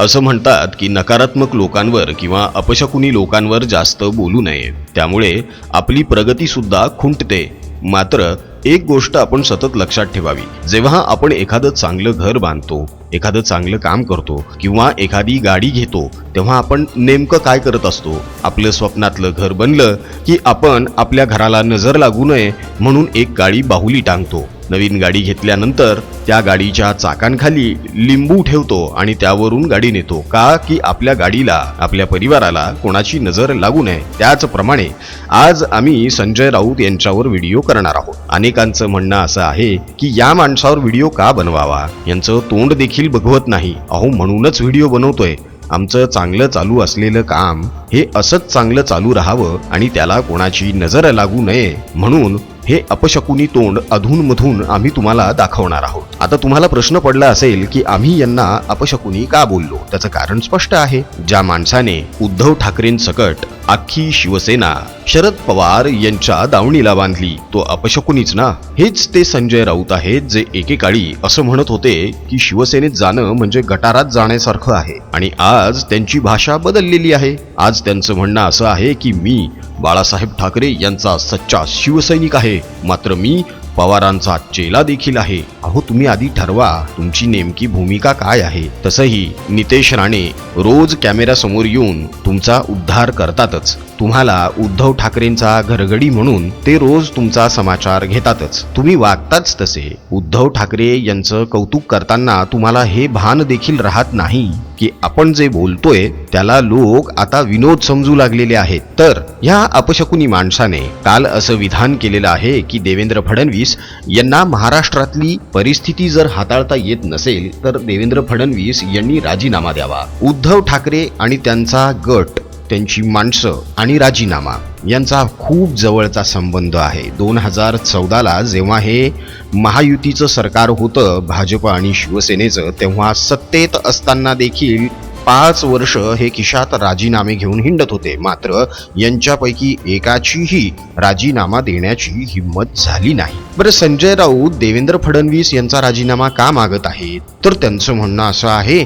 असं म्हणतात की नकारात्मक लोकांवर किंवा अपशकुनी लोकांवर जास्त बोलू नये. त्यामुळे आपली प्रगतीसुद्धा खुंटते. मात्र एक गोष्ट आपण सतत लक्षात ठेवावी. जेव्हा आपण एखादं चांगलं घर बांधतो एखादं चांगलं काम करतो किंवा एखादी गाडी घेतो तेव्हा आपण नेमकं काय करत असतो? आपलं स्वप्नातलं घर बनलं की आपण आपल्या घराला नजर लागू नये म्हणून एक गाडी बाहुली टांगतो. नवीन गाडी घेतल्यानंतर त्या गाडीच्या चाकांखाली लिंबू ठेवतो आणि त्यावरून गाडी नेतो. का की आपल्या गाडीला आपल्या परिवाराला कोणाची नजर लागू नये? त्याचप्रमाणे आज आम्ही संजय राऊत यांच्यावर व्हिडिओ करणार आहोत. अनेकांचं म्हणणं असं आहे की या माणसावर व्हिडिओ का बनवावा? यांचं तोंड देखील बघवत नाही. अहो म्हणूनच व्हिडिओ बनवतोय. आमचं चांगलं चालू असलेलं काम हे असंच चांगलं चालू राहावं आणि त्याला कोणाची नजर लागू नये. म्हणून हे अपशकुनी तोंड अधूनमधून आम्ही तुम्हाला दाखवणार आहोत. आता तुम्हाला प्रश्न पडला असेल की आम्ही यांना अपशकुनी का बोललो? त्याचं कारण स्पष्ट आहे. ज्या माणसाने उद्धव ठाकरेंसकट अख्खी शिवसेना. शरद पवार यांच्या दावणीला बांधली. तो अपशकुनीच ना? हेच ते संजय राऊत आहेत जे एकेकाळी असं म्हणत होते की शिवसेनेत जाणं म्हणजे गटारात जाण्यासारखं आहे. आणि आज त्यांची भाषा बदललेली आहे. आज त्यांचं म्हणणं असं आहे की मी बाळासाहेब ठाकरे यांचा सच्चा शिवसैनिक आहे. मात्र मी पवारांचा चेला देखील आहे. अहो तुम्ही आधी ठरवा तुमची नेमकी भूमिका काय आहे? तसंही नितेश राणे रोज कॅमेऱ्यासमोर येऊन तुमचा उद्धार करतातच. तुम्हाला उद्धव ठाकरेंचा घरगडी म्हणून ते रोज तुमचा समाचार घेतातच. तुम्ही वागताच तसे. उद्धव ठाकरे यांचं कौतुक करताना तुम्हाला हे भान देखील राहत नाही की आपण जे बोलतोय त्याला लोक आता विनोद समजू लागलेले आहेत. तर ह्या अपशकुनी माणसाने काल असं विधान केलेलं आहे की देवेंद्र फडणवीस यांना महाराष्ट्रातली परिस्थिती जर हाताळता येत नसेल तर देवेंद्र फडणवीस यांनी राजीनामा द्यावा. उद्धव ठाकरे आणि त्यांचा गट त्यांची माणसं आणि राजीनामा यांचा खूप जवळचा संबंध आहे. दोन हजार चौदाला जेव्हा हे महायुतीचं सरकार होतं भाजप आणि शिवसेनेचं तेव्हा सत्तेत असताना देखील पाच वर्ष हे खिशात राजीनामे घेऊन हिंडत होते. मात्र यांच्यापैकी एकाचीही राजीनामा देण्याची हिंमत झाली नाही. बरं संजय राऊत देवेंद्र फडणवीस यांचा राजीनामा का मागत आहेत? तर त्यांचं म्हणणं असं आहे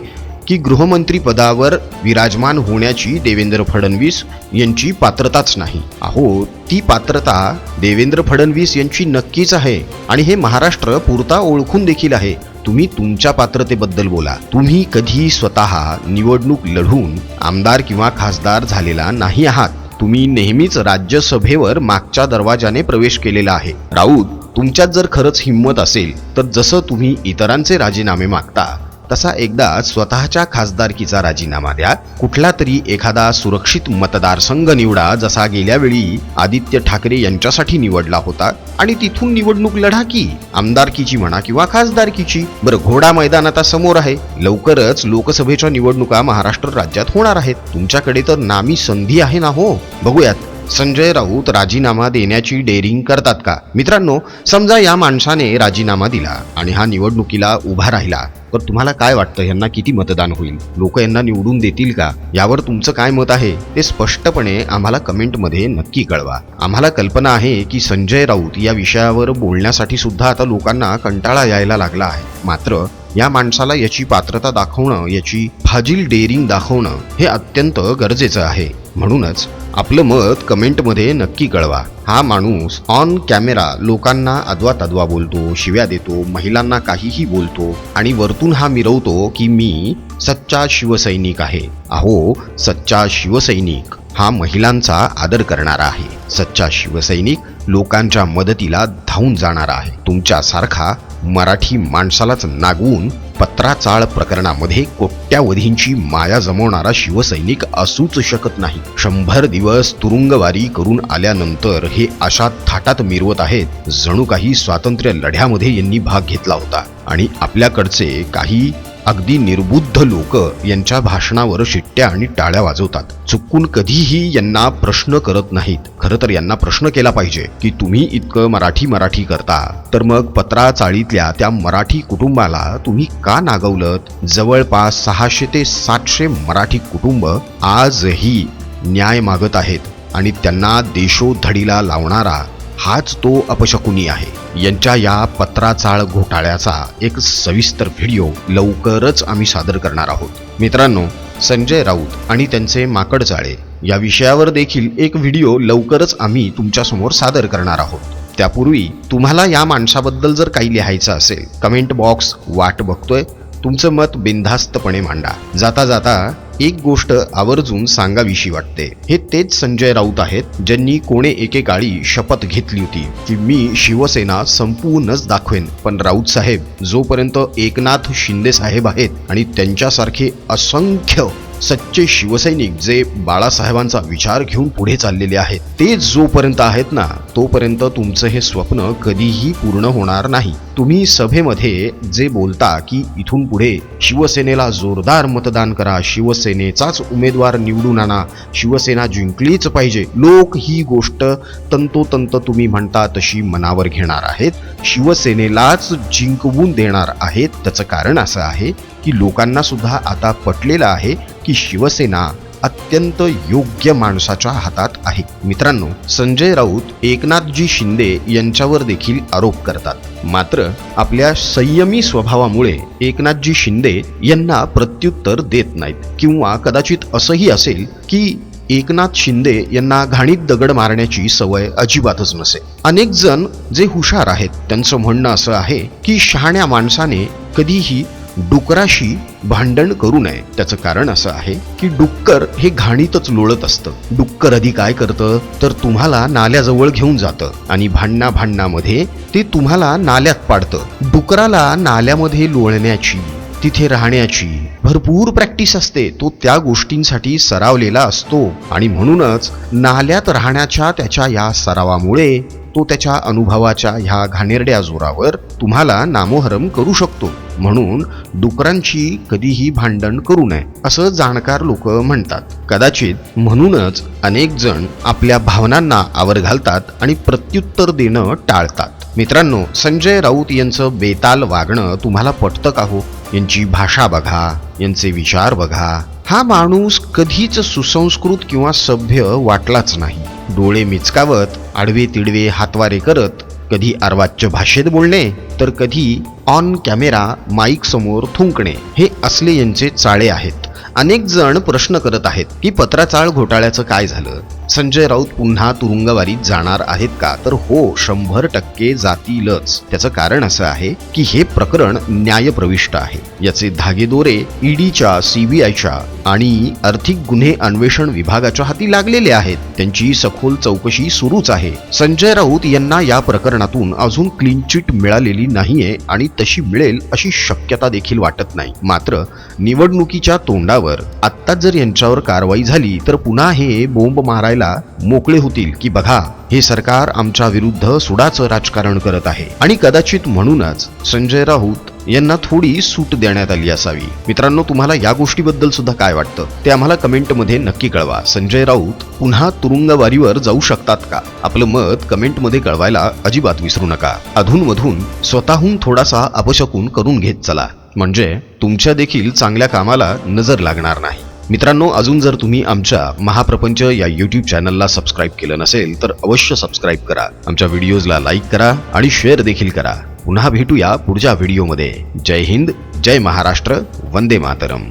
की गृहमंत्री पदावर विराजमान होण्याची देवेंद्र फडणवीस यांची पात्रताच नाही. अहो ती पात्रता देवेंद्र फडणवीस यांची नक्कीच आहे आणि हे महाराष्ट्र पुरता ओळखून देखील आहे. तुम्ही तुमच्या पात्रतेबद्दल बोला. तुम्ही कधी स्वतः निवडणूक लढून आमदार किंवा खासदार झालेला नाही आहात. तुम्ही नेहमीच राज्यसभेवर मागच्या दरवाजाने प्रवेश केलेला आहे. राऊत तुमच्यात जर खरंच हिंमत असेल तर जसं तुम्ही इतरांचे राजीनामे मागता तसा एकदा स्वतःच्या खासदारकीचा राजीनामा द्या. कुठला तरी एखादा सुरक्षित मतदारसंघ निवडा जसा गेल्या वेळी आदित्य ठाकरे यांच्यासाठी निवडला होता. आणि तिथून निवडणूक लढा की आमदारकीची म्हणा किंवा खासदारकीची. बरं घोडा मैदान आता समोर आहे. लवकरच लोकसभेच्या निवडणुका महाराष्ट्र राज्यात होणार आहेत. तुमच्याकडे तर नामी संधी आहे ना हो? बघूयात. संजय राऊत राजीनामा देण्याची डेअरिंग करतात का? मित्रांनो समजा या माणसाने राजीनामा दिला आणि हा निवडणुकीला उभा राहिला तर तुम्हाला काय वाटतं? यांना किती मतदान होईल? लोक यांना निवडून देतील का? यावर तुमचं काय मत आहे? ते स्पष्टपणे आम्हाला कमेंटमध्ये नक्की कळवा. आम्हाला कल्पना आहे की संजय राऊत या विषयावर बोलण्यासाठी सुद्धा आता लोकांना कंटाळा यायला लागला आहे. मात्र या माणसाला याची पात्रता दाखवणं याची फाजील डेअरिंग दाखवणं हे अत्यंत गरजेचं आहे. म्हणूनच आपलं मत कमेंटमध्ये नक्की कळवा. हा माणूस ऑन कॅमेरा लोकांना अद्वा तद्वा बोलतो शिव्या देतो महिलांना काहीही बोलतो आणि वरतून हा मिरवतो की मी सच्चा शिवसैनिक आहे. अहो सच्चा शिवसैनिक हा महिलांचा आदर करणारा आहे. सच्चा शिवसैनिक लोकांच्या मदतीला धावून जाणारा आहे. तुमच्यासारखा मराठी माणसालाच नागवून पत्राचाळ प्रकरणामध्ये कोट्यावधींची माया जमवणारा शिवसैनिक असूच शकत नाही. शंभर दिवस तुरुंगवारी करून आल्यानंतर हे अशा थाटात मिरवत आहेत जणू काही स्वातंत्र्य लढ्यामध्ये यांनी भाग घेतला होता. आणि आपल्याकडचे काही अगदी निर्बुद्ध लोक यांच्या भाषणावर शिट्ट्या आणि टाळ्या वाजवतात. चुकून कधीही यांना प्रश्न करत नाहीत. खरं तर यांना प्रश्न केला पाहिजे की तुम्ही इतकं मराठी मराठी करता तर मग पत्रा चाळीतल्या त्या मराठी कुटुंबाला तुम्ही का नागवलत? जवळपास सहाशे ते सातशे मराठी कुटुंब आजही न्याय मागत आहेत आणि त्यांना देशोधडीला लावणारा हाच तो अपशकुनी आहे. यांच्या या पत्राचाळ घोटाळ्याचा एक सविस्तर व्हिडिओ लवकरच आम्ही सादर करणार आहोत. मित्रांनो संजय राऊत आणि त्यांचे माकडचाळे या विषयावर देखील एक व्हिडिओ लवकरच आम्ही तुमच्यासमोर सादर करणार आहोत. त्यापूर्वी तुम्हाला या माणसाबद्दल जर काही लिहायचं असेल कमेंट बॉक्स वाट बघतोय तुमचं मत बिनधास्तपणे मांडा. जाता जाता एक गोष्ट आवर्जून सांगावीशी वाटते. हे तेच संजय राऊत आहेत ज्यांनी कोणे एकेकाळी शपथ घेतली होती की मी शिवसेना संपूर्णच दाखवेन. पण राऊत साहेब जोपर्यंत एकनाथ शिंदे साहेब आहेत आणि त्यांच्यासारखे असंख्य सच्चे शिवसैनिक जे बाळासाहेबांचा विचार घेऊन पुढे चाललेले आहेत ते जोपर्यंत आहेत ना तोपर्यंत तुमचं हे स्वप्न कधीही पूर्ण होणार नाही. तुम्ही सभेमध्ये जे बोलता की इथून पुढे शिवसेनेला जोरदार मतदान करा शिवसेनेचाच उमेदवार निवडून आणा शिवसेना जिंकलीच पाहिजे. लोक ही गोष्ट तंतोतंत तुम्ही म्हणता तशी मनावर घेणार आहेत. शिवसेनेलाच जिंकवून देणार आहेत. त्याचं कारण असं आहे की लोकांना सुद्धा आता पटलेलं आहे की शिवसेना अत्यंत योग्य माणसाच्या हातात आहे. मित्रांनो संजय राऊत एकनाथजी शिंदे यांच्यावर देखील आरोप करतात. मात्र आपल्या संयमी स्वभावामुळे एकनाथजी शिंदे यांना प्रत्युत्तर देत नाहीत. किंवा कदाचित असंही असेल की एकनाथ शिंदे यांना घाणीत दगड मारण्याची सवय अजिबातच नसे. अनेक जण जे हुशार आहेत त्यांचं म्हणणं असं आहे की शहाण्या माणसाने कधीही डुकराशी भांडण करू नये. त्याचं कारण असं आहे की डुक्कर हे घाणीतच लोळत असतं. डुक्कर आधी काय करतं? तर तुम्हाला नाल्याजवळ घेऊन जातं आणि भांडणा भांडणामध्ये ते तुम्हाला नाल्यात पाडतं. डुकराला नाल्यामध्ये लोळण्याची तिथे राहण्याची भरपूर प्रॅक्टिस असते. तो त्या गोष्टींसाठी सरावलेला असतो. आणि म्हणूनच नाल्यात राहण्याच्या त्याच्या या सरावामुळे तो त्याच्या अनुभवाच्या ह्या घाणेरड्या जोरावर तुम्हाला नामोहरम करू शकतो. म्हणून डुकरांची कधीही भांडण करू नये असं जाणकार लोक म्हणतात. कदाचित म्हणूनच अनेक जण आपल्या भावनांना आवर घालतात आणि प्रत्युत्तर देणं टाळतात. मित्रांनो संजय राऊत यांचं बेताल वागणं तुम्हाला पटतं का हो? यांची भाषा बघा यांचे विचार बघा. हा माणूस कधीच सुसंस्कृत किंवा सभ्य वाटलाच नाही. डोळे मिचकावत आडवे तिडवे हातवारे करत कधी अर्वाच्य भाषेत बोलणे तर कधी ऑन कॅमेरा माईक समोर थुंकणे हे असले यांचे चाळे आहेत. अनेक जण प्रश्न करत आहेत की पत्राचाळ घोटाळ्याचं काय झालं? संजय राऊत पुन्हा तुरुंगवारीत जाणार आहेत का? तर हो शंभर टक्के जातीलच. त्याचं कारण असं आहे की हे प्रकरण न्यायप्रविष्ट आहे. याचे धागेदोरे ईडीच्या सीबीआयच्या आणि आर्थिक गुन्हे अन्वेषण विभागाच्या हाती लागलेले आहेत. त्यांची सखोल चौकशी सुरूच आहे. संजय राऊत यांना या प्रकरणातून अजून क्लीन चिट मिळालेली नाहीये आणि तशी मिळेल अशी शक्यता देखील वाटत नाही. मात्र निवडणुकीच्या तोंडावर आत्ताच जर यांच्यावर कारवाई झाली तर पुन्हा हे बोंब मारायला मोकळे होतील की बघा हे सरकार आमच्या विरुद्ध सुडाचं राजकारण करत आहे. आणि कदाचित म्हणूनच संजय राऊत यांना थोडी सूट देण्यात आली असावी. मित्रांनो तुम्हाला या गोष्टीबद्दल सुद्धा काय वाटतं? ते आम्हाला कमेंटमध्ये नक्की कळवा. संजय राऊत पुन्हा तुरुंगवारीवर जाऊ शकतात का? आपलं मत कमेंटमध्ये कळवायला अजिबात विसरू नका. अधूनमधून स्वतःहून थोडासा अपशकून करून घेत चला. म्हणजे तुमच्या देखील चांगल्या कामाला नजर लागणार नाही. मित्रांनो अजून जर तुम्ही आमच्या महाप्रपंच या यूट्यूब चॅनलला सबस्क्राईब केलं नसेल तर अवश्य सबस्क्राईब करा. आमच्या व्हिडिओजला लाईक करा आणि शेअर देखील करा. पुन्हा भेटूया पुढच्या व्हिडिओमध्ये जय हिंद जय महाराष्ट्र वंदे मातरम.